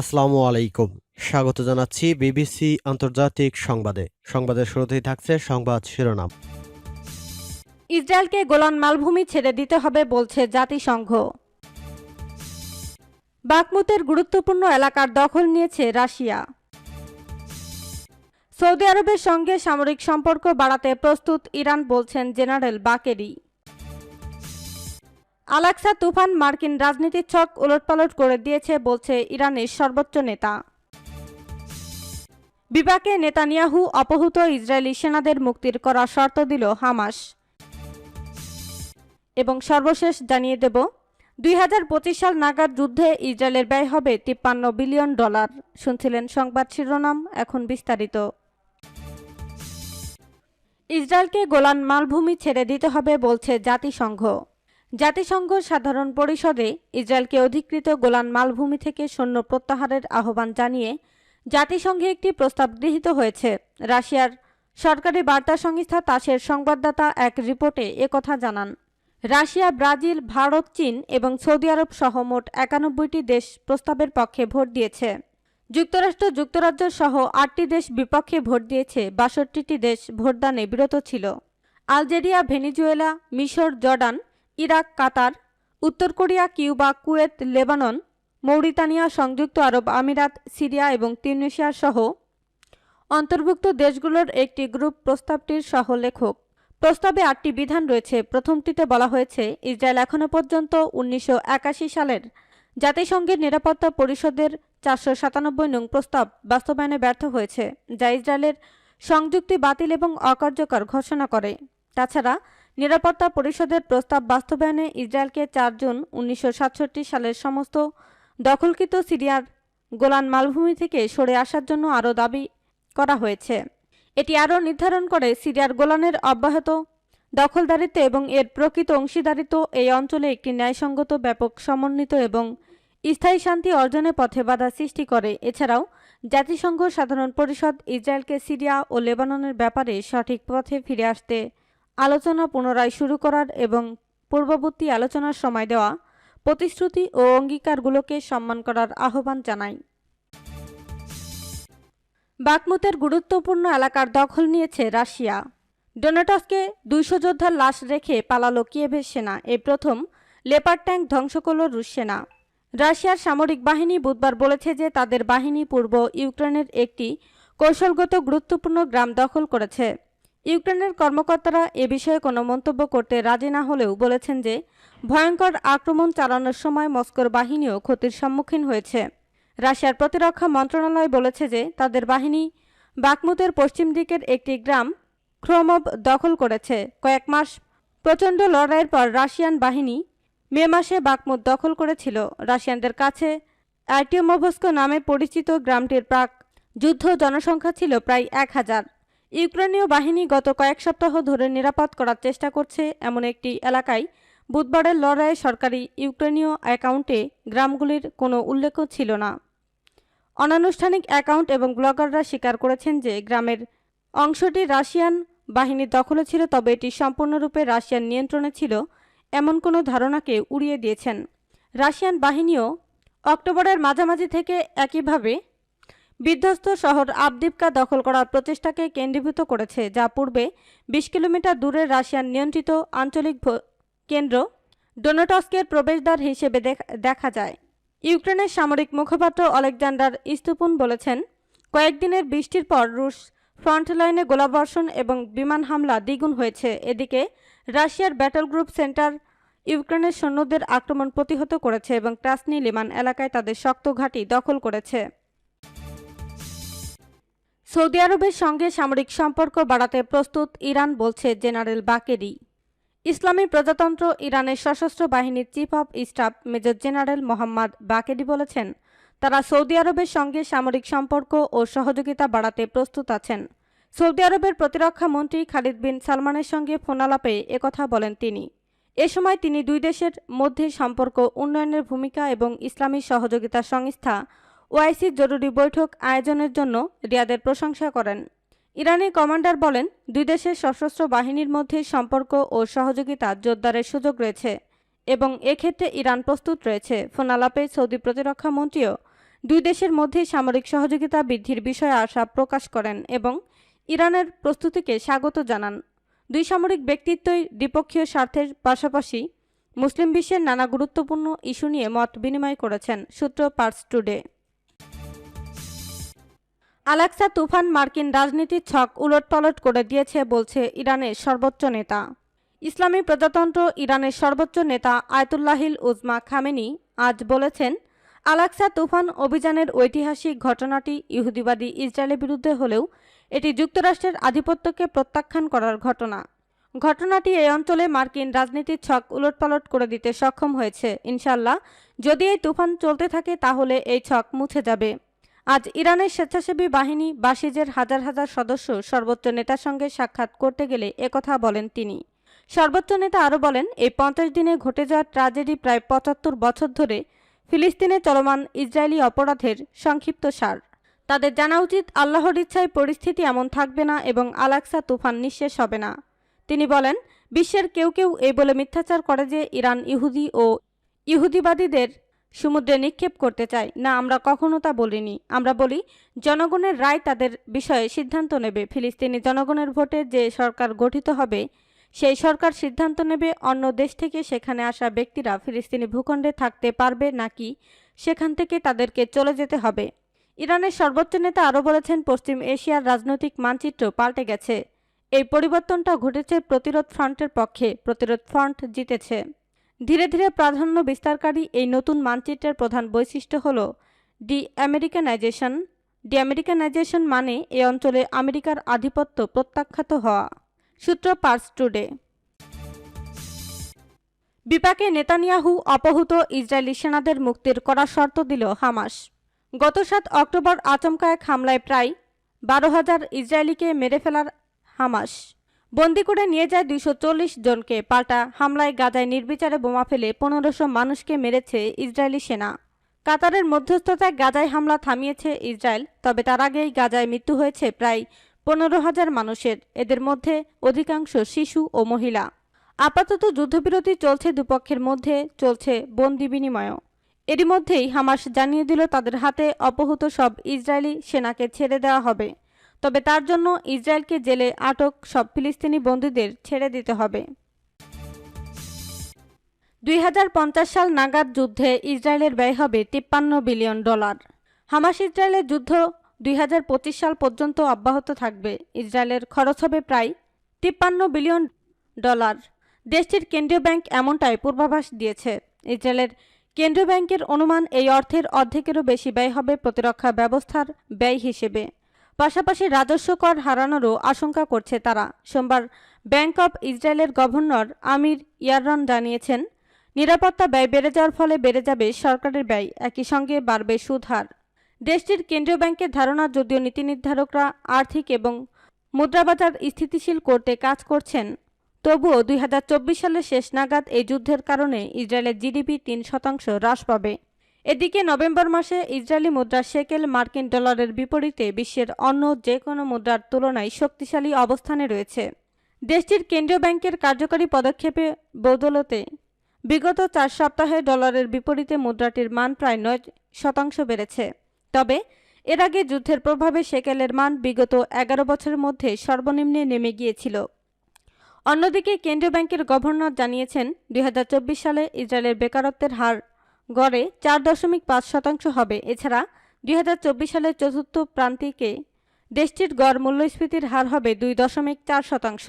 আসসালামু আলাইকুম। স্বাগত জানাচ্ছি বিবিসি আন্তর্জাতিক সংবাদে। সংবাদের শুরুতেই থাকছে সংবাদ শিরোনাম। ইসরায়েলকে গোলান মালভূমি ছেড়ে দিতে হবে বলছে জাতিসংঘ। বাকমুতের গুরুত্বপূর্ণ এলাকার দখল নিয়েছে রাশিয়া। সৌদি আরবের সঙ্গে সামরিক সম্পর্ক বাড়াতে প্রস্তুত ইরান বলছেন জেনারেল বাকেরি। আলাক্সা তুফান মার্কিন রাজনীতির ছক উলটপালট করে দিয়েছে, বলছে ইরানের সর্বোচ্চ নেতা। বিপাকে নেতানিয়াহু অপহূত ইসরায়েলি সেনাদের মুক্তির করা শর্ত দিল হামাস। এবং সর্বশেষ জানিয়ে দেব, দুই হাজার পঁচিশ সাল নাগাদ যুদ্ধে ইসরায়েলের ব্যয় হবে তিপ্পান্ন বিলিয়ন ডলার, শুনছিলেন সংবাদ শিরোনাম, এখন বিস্তারিত। ইসরায়েলকে গোলান মালভূমি ছেড়ে দিতে হবে, বলছে জাতিসংঘ। জাতিসংঘ সাধারণ পরিষদে ইসরায়েলকে অধিকৃত গোলান মালভূমি থেকে সৈন্য প্রত্যাহারের আহ্বান জানিয়ে জাতিসংঘে একটি প্রস্তাব গৃহীত হয়েছে। রাশিয়ার সরকারি বার্তা সংস্থা তাসের সংবাদদাতা এক রিপোর্টে একথা জানান। রাশিয়া, ব্রাজিল, ভারত, চীন এবং সৌদি আরব সহ মোট একানব্বইটি দেশ প্রস্তাবের পক্ষে ভোট দিয়েছে। যুক্তরাষ্ট্র, যুক্তরাজ্য সহ আটটি দেশ বিপক্ষে ভোট দিয়েছে। বাষট্টিটি দেশ ভোটদানে বিরত ছিল। আলজেরিয়া, ভেনিজুয়েলা, মিশর, জর্ডান ইরাক, কাতার, উত্তর Korea, Cuba, Kuwait, Lebanon, Mauritania, সংযুক্ত আরব আমিরাত, সিরিয়া এবং তিউনিশিয়া সহ অন্তর্ভুক্ত দেশগুলোর একটি গ্রুপ প্রস্তাবটির সহ লেখক প্রস্তাবে আটটি বিধান রয়েছে। প্রথমটিতে বলা হয়েছে, ইসরায়েল এখনও পর্যন্ত উনিশশো একাশি সালের জাতিসংঘের নিরাপত্তা পরিষদের চারশো সাতানব্বই নং প্রস্তাব বাস্তবায়নে ব্যর্থ হয়েছে, যা ইসরায়েলের সংযুক্তি বাতিল এবং অকার্যকর ঘোষণা করে। তাছাড়া নিরাপত্তা পরিষদের প্রস্তাব বাস্তবায়নে ইসরায়েলকে চার জুন উনিশশো সাতষট্টি সালের সমস্ত দখলকৃত সিরিয়ার গোলান মালভূমি থেকে সরে আসার জন্য আরও দাবি করা হয়েছে। এটি আরও নির্ধারণ করে সিরিয়ার গোলানের অব্যাহত দখলদারিত্ব এবং এর প্রকৃত অংশীদারিত্ব এই অঞ্চলে একটি ন্যায়সঙ্গত, ব্যাপক, সমন্বিত এবং স্থায়ী শান্তি অর্জনের পথে বাধা সৃষ্টি করে। এছাড়াও, জাতিসংঘ সাধারণ পরিষদ ইসরায়েলকে সিরিয়া ও লেবাননের ব্যাপারে সঠিক পথে ফিরে আসতে আলোচনা পুনরায় শুরু করার এবং পূর্ববর্তী আলোচনার সময় দেওয়া প্রতিশ্রুতি ও অঙ্গীকারগুলোকে সম্মান করার আহ্বান জানায় বাকমুতের গুরুত্বপূর্ণ এলাকার দখল নিয়েছে রাশিয়া। ডোনেটসকে দুইশো যোদ্ধার লাশ রেখে পালালো কিয়েভের সেনা। এই প্রথম লেপার ট্যাঙ্ক ধ্বংস করল রুশ সেনা। রাশিয়ার সামরিক বাহিনী বুধবার বলেছে যে তাদের বাহিনী পূর্ব ইউক্রেনের একটি কৌশলগত গুরুত্বপূর্ণ গ্রাম দখল করেছে। ইউক্রেনের কর্মকর্তারা এ বিষয়ে কোনো মন্তব্য করতে রাজি না হলেও বলেছেন যে, ভয়ঙ্কর আক্রমণ চালানোর সময় মস্কোর বাহিনীও ক্ষতির সম্মুখীন হয়েছে। রাশিয়ার প্রতিরক্ষা মন্ত্রণালয় বলেছে যে, তাদের বাহিনী বাকমুতের পশ্চিম দিকের একটি গ্রাম ক্রোমব দখল করেছে। কয়েক মাস প্রচণ্ড লড়াইয়ের পর রাশিয়ান বাহিনী মে মাসে বাকমুত দখল করেছিল। রাশিয়ানদের কাছে আর্টিওমোভস্কো নামে পরিচিত গ্রামটির প্রাক যুদ্ধ জনসংখ্যা ছিল প্রায় এক হাজার। ইউক্রেনীয় বাহিনী গত কয়েক সপ্তাহ ধরে নিরাপদ করার চেষ্টা করছে এমন একটি এলাকায়। বুধবারের লড়াইয়ে সরকারি ইউক্রেনীয় অ্যাকাউন্টে গ্রামগুলির কোনো উল্লেখ ছিল না। অনানুষ্ঠানিক অ্যাকাউন্ট এবং ব্লগাররা স্বীকার করেছেন যে গ্রামের অংশটি রাশিয়ান বাহিনীর দখলে ছিল, তবে এটি সম্পূর্ণরূপে রাশিয়ান নিয়ন্ত্রণে ছিল এমন কোনো ধারণাকে উড়িয়ে দিয়েছেন। রাশিয়ান বাহিনীও অক্টোবরের মাঝামাঝি থেকে একইভাবে বিধ্বস্ত শহর আবদিপকা দখল করার প্রচেষ্টাকে কেন্দ্রীভূত করেছে, যা পূর্বে বিশ কিলোমিটার দূরে রাশিয়ান নিয়ন্ত্রিত আঞ্চলিক কেন্দ্র ডোনাটস্কের প্রবেশদ্বার হিসেবে দেখা যায়। ইউক্রেনের সামরিক মুখপাত্র অলেকজান্ডার ইস্তুপুন বলেছেন, কয়েকদিনের বৃষ্টির পর রুশ ফ্রন্টলাইনে গোলাবর্ষণ এবং বিমান হামলা দ্বিগুণ হয়েছে। এদিকে, রাশিয়ার ব্যাটল গ্রুপ সেন্টার ইউক্রেনের সৈন্যদের আক্রমণ প্রতিহত করেছে এবং ট্রাসনি লিমান এলাকায় তাদের শক্ত ঘাঁটি দখল করেছে। সৌদি আরবের সঙ্গে সামরিক সম্পর্ক বাড়াতে প্রস্তুত ইরান বলছে জেনারেল বাকেরি। ইসলামী প্রজাতন্ত্র ইরানের সশস্ত্র বাহিনীর chief of staff major general Mohammad Bagheri বলেছেন, তারা সৌদি আরবের সঙ্গে সামরিক সম্পর্ক ও সহযোগিতা বাড়াতে প্রস্তুত আছেন। সৌদি আরবের প্রতিরক্ষা মন্ত্রী খালিদ বিন সালমানের সঙ্গে ফোনালাপে একথা বলেন তিনি। এ সময় তিনি দুই দেশের মধ্যে সম্পর্ক উন্নয়নের ভূমিকা এবং ইসলামী সহযোগিতা সংস্থা ওআইসির জরুরি বৈঠক আয়োজনের জন্য রিয়াদের প্রশংসা করেন। ইরানি কমান্ডার বলেন, দুই দেশের সশস্ত্র বাহিনীর মধ্যে সম্পর্ক ও সহযোগিতা জোরদারের সুযোগ রয়েছে এবং এক্ষেত্রে ইরান প্রস্তুত রয়েছে। ফোনালাপে সৌদি প্রতিরক্ষা মন্ত্রীও দুই দেশের মধ্যে সামরিক সহযোগিতা বৃদ্ধির বিষয়ে আশা প্রকাশ করেন এবং ইরানের প্রস্তুতিকে স্বাগত জানান। দুই সামরিক ব্যক্তিত্বই দ্বিপক্ষীয় স্বার্থের পাশাপাশি মুসলিম বিশ্বের নানা গুরুত্বপূর্ণ ইস্যু নিয়ে মত বিনিময় করেছেন, সূত্র পার্স টুডে। আলাক্সা তুফান মার্কিন রাজনীতির ছক উলটপালট করে দিয়েছে, বলছে ইরানের সর্বোচ্চ নেতা। ইসলামী প্রজাতন্ত্র ইরানের সর্বোচ্চ নেতা আয়তুল্লাহিল উজমা খামেনি আজ বলেছেন, আলাক্সা তুফান অভিযানের ঐতিহাসিক ঘটনাটি ইহুদিবাদী ইসরায়েলের বিরুদ্ধে হলেও এটি যুক্তরাষ্ট্রের আধিপত্যকে প্রত্যাখ্যান করার ঘটনা। ঘটনাটি এই অঞ্চলে মার্কিন রাজনীতির ছক উলটপালট করে দিতে সক্ষম হয়েছে ইনশাল্লাহ যদি এই তুফান চলতে থাকে, তাহলে এই ছক মুছে যাবে। আজ ইরানের স্বেচ্ছাসেবী বাহিনী বাসিজের হাজার হাজার সদস্য সর্বোচ্চ নেতার সঙ্গে সাক্ষাৎ করতে গেলে একথা বলেন তিনি। সর্বোচ্চ নেতা আরও বলেন এই পঞ্চাশ দিনে ঘটে যাওয়া ট্র্যাজেডি প্রায় পঁচাত্তর বছর ধরে ফিলিস্তিনে চলমান ইসরায়েলি অপরাধের সংক্ষিপ্ত সার। তাদের জানা উচিত, আল্লাহর ইচ্ছায় পরিস্থিতি এমন থাকবে না এবং আলাক্সা তুফান নিঃশেষ হবে না। তিনি বলেন, বিশ্বের কেউ কেউ এই বলে মিথ্যাচার করে যে ইরান ইহুদি ও ইহুদিবাদীদের সমুদ্রে নিক্ষেপ করতে চায়। না, আমরা কখনো তা বলিনি। আমরা বলি, জনগণের রায় তাদের বিষয়ে সিদ্ধান্ত নেবে। ফিলিস্তিনি জনগণের ভোটে যে সরকার গঠিত হবে, সেই সরকার সিদ্ধান্ত নেবে অন্য দেশ থেকে সেখানে আসা ব্যক্তিরা ফিলিস্তিনি ভূখণ্ডে থাকতে পারবে নাকি সেখান থেকে তাদেরকে চলে যেতে হবে। ইরানের সর্বোচ্চ নেতা আরও বলেছেন, পশ্চিম এশিয়ার রাজনৈতিক মানচিত্র পাল্টে গেছে। এই পরিবর্তনটা ঘটেছে প্রতিরোধ ফ্রন্টের পক্ষে। প্রতিরোধ ফ্রন্ট জিতেছে। ধীরে ধীরে প্রাধান্য বিস্তারকারী এই নতুন মানচিত্রের প্রধান বৈশিষ্ট্য হল ডি আমেরিকানাইজেশন ডি আমেরিকানাইজেশন মানে এ অঞ্চলে আমেরিকার আধিপত্য প্রত্যাখ্যাত হওয়া। সূত্র পার্স টুডে। বিপাকে নেতানিয়াহু অপহূত ইসরায়েলি সেনাদের মুক্তির করা শর্ত দিল হামাস। গত সাত অক্টোবর আচমকা এক হামলায় প্রায় বারো হাজার ইসরায়েলিকে মেরে ফেলার হামাস। বন্দি করে নিয়ে যায় দুইশো চল্লিশ জনকে। পাল্টা হামলায় গাজায় নির্বিচারে বোমা ফেলে পনেরোশো মানুষকে মেরেছে ইসরায়েলি সেনা। কাতারের মধ্যস্থতায় গাজায় হামলা থামিয়েছে ইসরায়েল, তবে তার আগেই গাজায় মৃত্যু হয়েছে প্রায় পনেরো হাজার মানুষের। এদের মধ্যে অধিকাংশ শিশু ও মহিলা। আপাতত যুদ্ধবিরতি চলছে দুপক্ষের মধ্যে, চলছে বন্দি বিনিময়ও। এরই মধ্যেই হামাস জানিয়ে দিল, তাদের হাতে অপহূত সব ইসরায়েলি সেনাকে ছেড়ে দেওয়া হবে। তবে তার জন্য ইসরায়েলকে জেলে আটক সব ফিলিস্তিনি বন্দীদের ছেড়ে দিতে হবে। দুই হাজার পঞ্চাশ সাল নাগাদ যুদ্ধে ইসরায়েলের ব্যয় হবে তিপ্পান্ন বিলিয়ন ডলার। হামাস ইসরায়েলের যুদ্ধ দুই হাজার পঁচিশ সাল পর্যন্ত অব্যাহত থাকবে। ইসরায়েলের খরচ হবে প্রায় তিপ্পান্ন বিলিয়ন ডলার। দেশটির কেন্দ্রীয় ব্যাংক এমনটাই পূর্বাভাস দিয়েছে। ইসরায়েলের কেন্দ্রীয় ব্যাংকের অনুমান এই অর্থের অর্ধেকেরও বেশি ব্যয় হবে প্রতিরক্ষা ব্যবস্থার ব্যয় হিসেবে। পাশাপাশি রাজস্ব কর হারানোরও আশঙ্কা করছে তারা। সোমবার ব্যাংক অব ইসরায়েলের গভর্নর আমির ইয়াররন জানিয়েছেন, নিরাপত্তা ব্যয় বেড়ে যাওয়ার ফলে বেড়ে যাবে সরকারের ব্যয়, একই সঙ্গে বাড়বে সুদ হার দেশটির কেন্দ্রীয় ব্যাংকের ধারণা, যদিও নীতি নির্ধারকরা আর্থিক এবং মুদ্রাবাজার স্থিতিশীল করতে কাজ করছেন, তবুও দুই হাজার চব্বিশ সালের শেষ নাগাদ এই যুদ্ধের কারণে ইসরায়েলের জিডিপি তিন শতাংশ হ্রাস পাবে। এদিকে নভেম্বর মাসে ইসরায়েলি মুদ্রা শেকেল মার্কিন ডলারের বিপরীতে বিশ্বের অন্য যে কোনো মুদ্রার তুলনায় শক্তিশালী অবস্থানে রয়েছে। দেশটির কেন্দ্রীয় ব্যাংকের কার্যকরী পদক্ষেপে বদলতে বিগত চার সপ্তাহে ডলারের বিপরীতে মুদ্রাটির মান প্রায় নয় শতাংশ বেড়েছে। তবে এর আগে যুদ্ধের প্রভাবে শেকেলের মান বিগত এগারো বছরের মধ্যে সর্বনিম্নে নেমে গিয়েছিল। অন্যদিকে কেন্দ্রীয় ব্যাংকের গভর্নর জানিয়েছেন, দুই হাজার চব্বিশ সালে ইসরায়েলের বেকারত্বের হার গড়ে চার দশমিক পাঁচ শতাংশ হবে। এছাড়া দুই হাজার চব্বিশ সালের চতুর্থ প্রান্তিকে দেশটির গড় মূল্যস্ফীতির হার হবে দুই দশমিক চার শতাংশ।